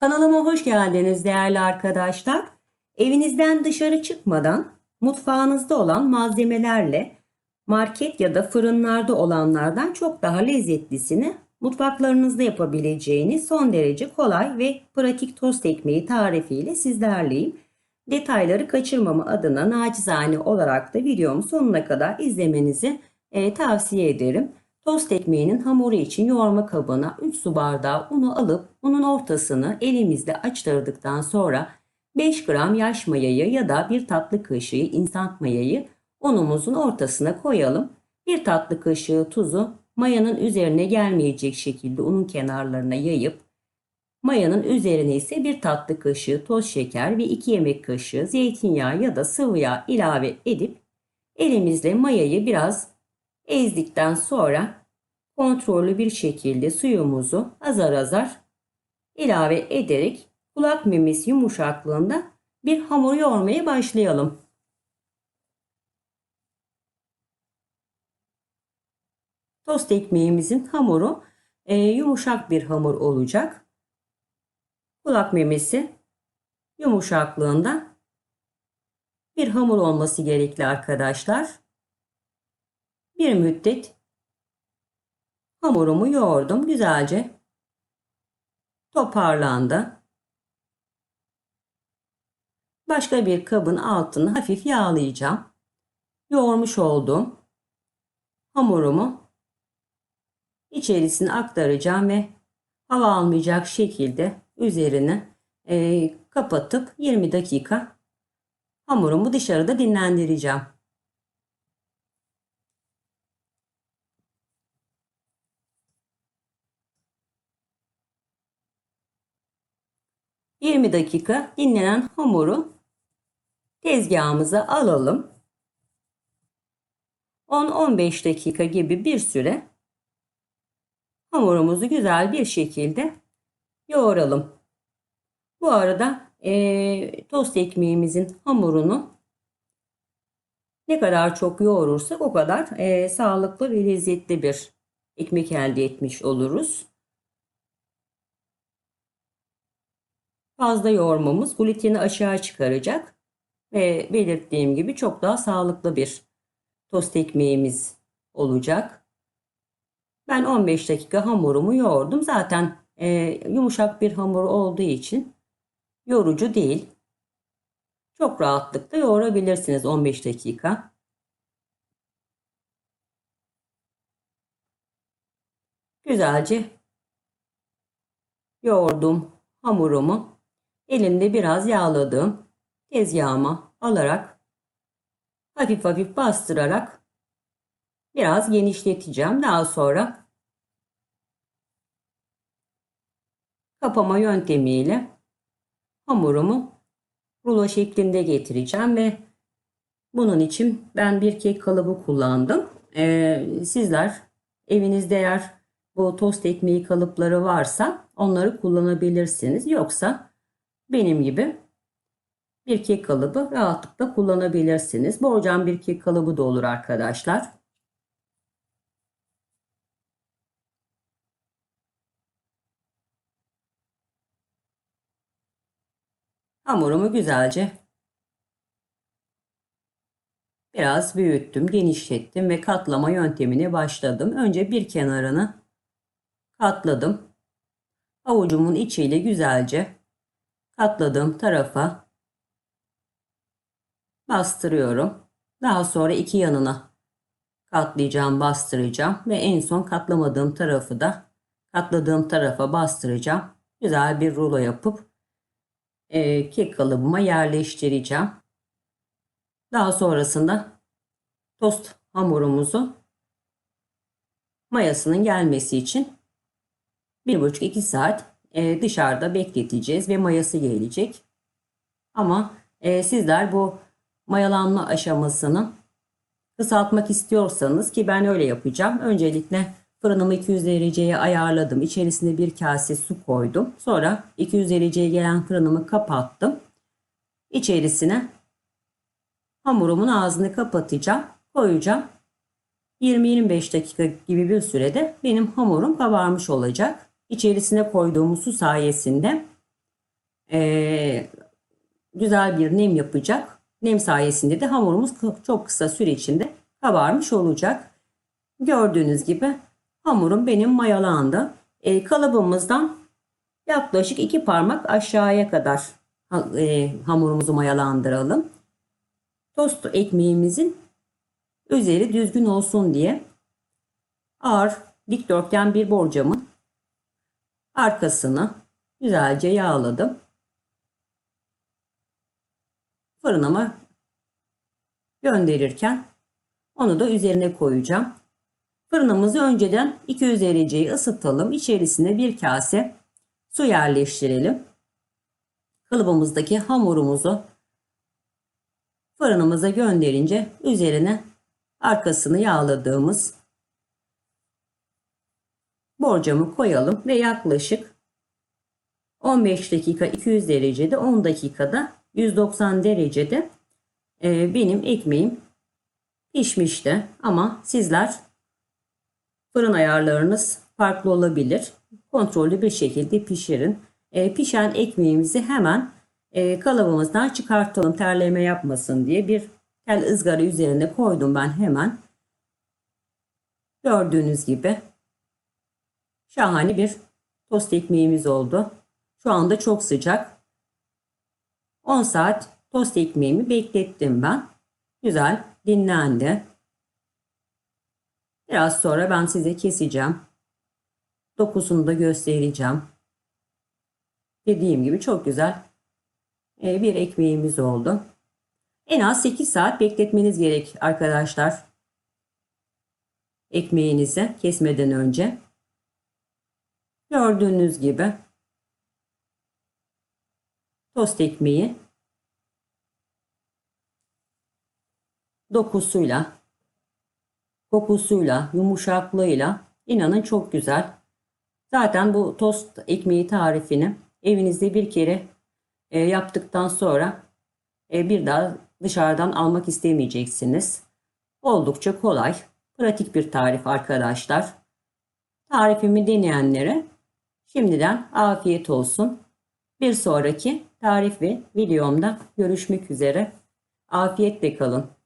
Kanalıma hoş geldiniz değerli arkadaşlar. Evinizden dışarı çıkmadan mutfağınızda olan malzemelerle market ya da fırınlarda olanlardan çok daha lezzetlisini mutfaklarınızda yapabileceğiniz son derece kolay ve pratik tost ekmeği tarifiyle sizlerleyim. Detayları kaçırmama adına nacizane olarak da videomu sonuna kadar izlemenizi e, tavsiye ederim. Tost ekmeğinin hamuru için yoğurma kabına 3 su bardağı unu alıp unun ortasını elimizle açtırdıktan sonra 5 gram yaş mayayı ya da bir tatlı kaşığı instant mayayı unumuzun ortasına koyalım. Bir tatlı kaşığı tuzu mayanın üzerine gelmeyecek şekilde unun kenarlarına yayıp mayanın üzerine ise bir tatlı kaşığı toz şeker ve 2 yemek kaşığı zeytinyağı ya da sıvı yağ ilave edip elimizle mayayı biraz ezdikten sonra kontrollü bir şekilde suyumuzu azar azar ilave ederek kulak memesi yumuşaklığında bir hamur yoğurmaya başlayalım. Tost ekmeğimizin hamuru e, yumuşak bir hamur olacak. Kulak memesi yumuşaklığında bir hamur olması gerekli arkadaşlar. Bir müddet hamurumu yoğurdum güzelce. Toparlandı. Başka bir kabın altını hafif yağlayacağım. Yoğurmuş olduğum hamurumu içerisine aktaracağım ve hava almayacak şekilde üzerini e, kapatıp 20 dakika hamurumu dışarıda dinlendireceğim. ...20 dakika dinlenen hamuru tezgahımıza alalım. 10-15 dakika gibi bir süre hamurumuzu güzel bir şekilde yoğuralım. Bu arada e, tost ekmeğimizin hamurunu ne kadar çok yoğurursak o kadar e, sağlıklı ve lezzetli bir ekmek elde etmiş oluruz. Fazla yoğurmamız gluteni aşağı çıkaracak ve belirttiğim gibi çok daha sağlıklı bir tost ekmeğimiz olacak. Ben 15 dakika hamurumu yoğurdum. Zaten e, yumuşak bir hamur olduğu için yorucu değil. Çok rahatlıkla yoğurabilirsiniz 15 dakika. Güzelce yoğurdum hamurumu elimde biraz yağladığım tezgahıma alarak hafif hafif bastırarak biraz genişleteceğim. Daha sonra kapama yöntemiyle hamurumu rulo şeklinde getireceğim ve bunun için ben bir kek kalıbı kullandım. Ee, sizler evinizde eğer bu tost ekmeği kalıpları varsa onları kullanabilirsiniz. Yoksa benim gibi bir kek kalıbı rahatlıkla kullanabilirsiniz. Borcam bir kek kalıbı da olur arkadaşlar. Hamurumu güzelce biraz büyüttüm, genişlettim ve katlama yöntemine başladım. Önce bir kenarını katladım. Avucumun içiyle güzelce katladığım tarafa bastırıyorum. Daha sonra iki yanına katlayacağım, bastıracağım ve en son katlamadığım tarafı da katladığım tarafa bastıracağım. Güzel bir rulo yapıp e, kek kalıbıma yerleştireceğim. Daha sonrasında tost hamurumuzu mayasının gelmesi için 1,5-2 saat e, dışarıda bekleteceğiz ve mayası gelecek. Ama e, sizler bu mayalanma aşamasını kısaltmak istiyorsanız ki ben öyle yapacağım. Öncelikle Fırınımı 200 dereceye ayarladım. İçerisine bir kase su koydum. Sonra 200 dereceye gelen fırınımı kapattım. İçerisine hamurumun ağzını kapatacağım. Koyacağım. 20-25 dakika gibi bir sürede benim hamurum kabarmış olacak. İçerisine koyduğum su sayesinde Ee, güzel bir nem yapacak. Nem sayesinde de hamurumuz çok kısa süre içinde kabarmış olacak. Gördüğünüz gibi hamurum benim mayalandı. Ee, kalıbımızdan yaklaşık iki parmak aşağıya kadar e, hamurumuzu mayalandıralım. Tost ekmeğimizin üzeri düzgün olsun diye ağır dikdörtgen bir borcamın arkasını güzelce yağladım. Fırınıma gönderirken onu da üzerine koyacağım. Fırınımızı önceden 200 dereceyi ısıtalım. İçerisine bir kase su yerleştirelim. Kalıbımızdaki hamurumuzu fırınımıza gönderince üzerine arkasını yağladığımız borcamı koyalım ve yaklaşık 15 dakika 200 derecede 10 dakikada 190 derecede e, benim ekmeğim pişmişti ama sizler fırın ayarlarınız farklı olabilir. Kontrollü bir şekilde pişirin. E, pişen ekmeğimizi hemen e, kalıbımızdan çıkartalım terleme yapmasın diye bir tel ızgara üzerine koydum ben hemen. Gördüğünüz gibi şahane bir tost ekmeğimiz oldu. Şu anda çok sıcak. 10 saat tost ekmeğimi beklettim ben. Güzel dinlendi. Biraz sonra ben size keseceğim. Dokusunu da göstereceğim. Dediğim gibi çok güzel e, bir ekmeğimiz oldu. En az 8 saat bekletmeniz gerek arkadaşlar. Ekmeğinizi kesmeden önce. Gördüğünüz gibi tost ekmeği dokusuyla, kokusuyla, yumuşaklığıyla inanın çok güzel. Zaten bu tost ekmeği tarifini evinizde bir kere e, yaptıktan sonra e, bir daha dışarıdan almak istemeyeceksiniz. Oldukça kolay, pratik bir tarif arkadaşlar. Tarifimi deneyenlere şimdiden afiyet olsun. Bir sonraki tarif ve videomda görüşmek üzere. Afiyetle kalın.